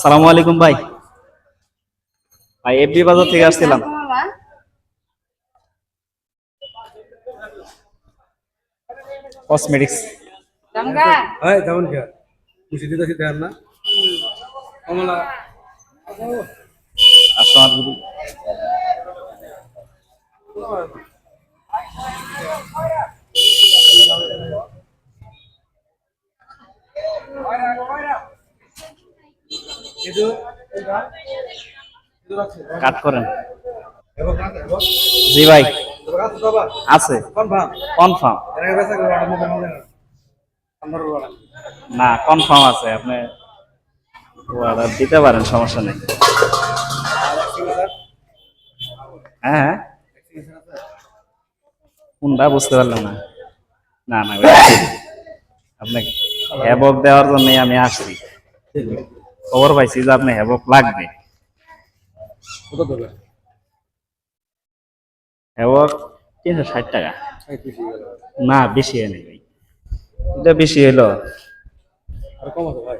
সালামু আলাইকুম ভাই ভাই এফবি বাজার থেকে আসছিলাম cosmetics. Hai, tahun ke? Mesti kita sih na. Amala. আসসালামু আলাইকুম কাট করেন। জি ভাই। আছে। কনফার্ম। না, কনফার্ম আছে। আপনি অর্ডার দিতে পারেন, সমস্যা নেই। হ্যাঁ হ্যাঁ। কোনটা বুঝতে পারলাম না। না না আপনাকে আপনি হ্যাবক দেওয়ার জন্যই আমি আসছি। খবর পাইছি যে আপনি হ্যাবক লাগবে? হ্যাবক তিনশো ষাট টাকা। না বেশি নেই ভাই। এটা বেশি হলো আর কম আছে ভাই।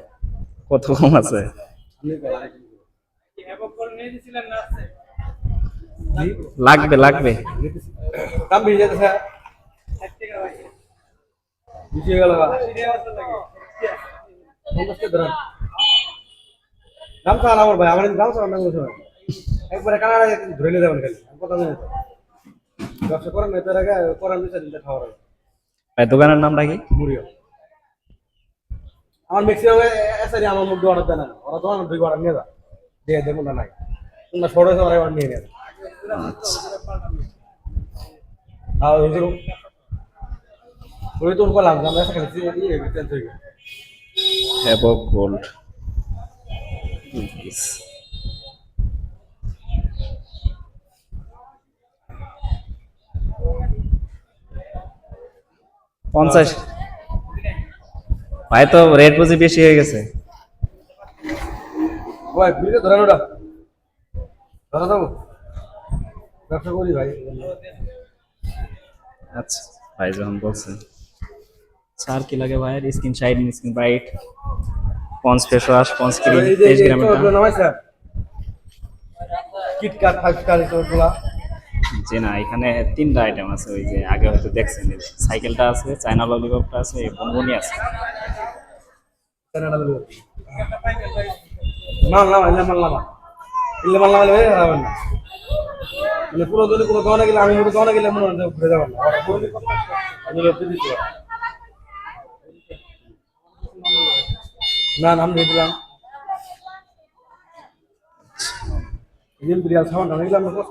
কত কম আছে? লাগবে লাগবে। দাম বেশি যাচ্ছে বেশি গেল। চান আমার ভাই আমার না বলছে ভাই। একবারে কানাডা ধরে নিয়ে যাবেন খালি কথা নেই ব্যবসা করেন না তার আগে করেন দুই চার খাওয়ার আগে ভাই দোকানের নামটা কি মুড়িও আমার ম্যাক্সিমাম এসারি আমার মুখ অর্ডার দেয় না ওরা তো আমার দুই অর্ডার নিয়ে যা দিয়ে দেখুন না নাই তোমরা হয়েছে ওরা এবার নিয়ে আর হুজুর ওই তো করলাম আমরা এখানে ইয়ে চেঞ্জ হয়ে হ্যাবক পঞ্চাশ। ভাই তো রেট বুঝি বেশি হয়ে গেছে। ওই বিলে ধরেন ওটা। ধরা যাব ব্যবসা করি ভাই। আচ্ছা ভাই যখন বলছেন স্যার কি লাগে ভাইয়ের? Skin shine skin bright Ponds face wash Ponds cream যে তেইশ গ্রামের কিটকাট ফাইভ স্টার এসবগুলা জি না এখানে তিনটা আইটেম আছে ওই যে আগে হয়তো দেখছেন সাইকেলটা আছে চায়না ললিপপটা আছে বনবনি আছে। যাবেন না। মানে পুরো যদি কোনো দোকানে গেলে আমি মতো দোকানে গেলে মনে হয় যে ঘুরে যাবেন না। পুরো দিতে না নাম দিয়ে দিলাম দিন বিরিয়াল সামান আমি গেলাম কষ্ট করে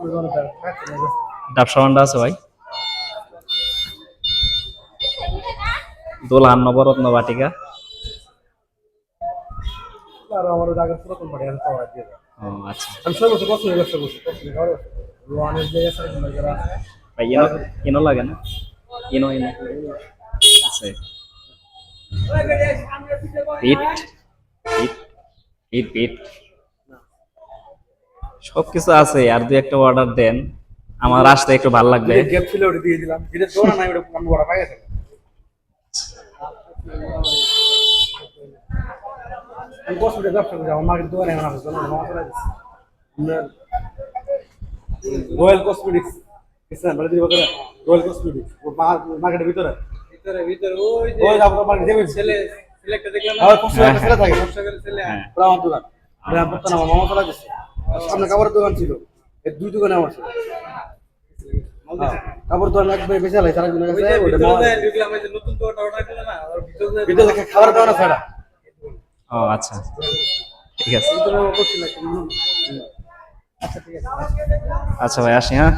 দোকানে খাচ্ছি না ডাব সাবানটা আছে ভাই দোলহান নবরত্ন বাটিকা দিয়ে দেয় আচ্ছা ইনো লাগে না ইনো ইনো আছে হিট হিট হিট হিট সব কিছু আছে আর দুই একটা অর্ডার দেন। আমার আসতে একটু ভালো লাগবে। গ্যাপ ছিল ওটা দিয়ে দিলাম। যেটা দোকান নাই ওটা আমি বড় পাই গেছে। আমি কষ্ট করে ব্যবসা করি আমার মার্কেট দোকানে আমার আছে আমার মামা চলে রয়্যাল কসমেটিক্স ইসলাম বলে দিবা করে রয়্যাল কসমেটিক্স মার্কেটের ভিতরে। ভিতরে ভিতরে ওই যে ওই যাব মার্কেট ছেলে হ্যাঁ সামনে কাপড়ের দোকান ছিল। এই দুই দোকানে আমার ছিল। হ্যাঁ, কাপড় দোকান খাবার ও আচ্ছা। ঠিক আছে। ভিতরে করছি না আচ্ছা ভাই আসি হ্যাঁ।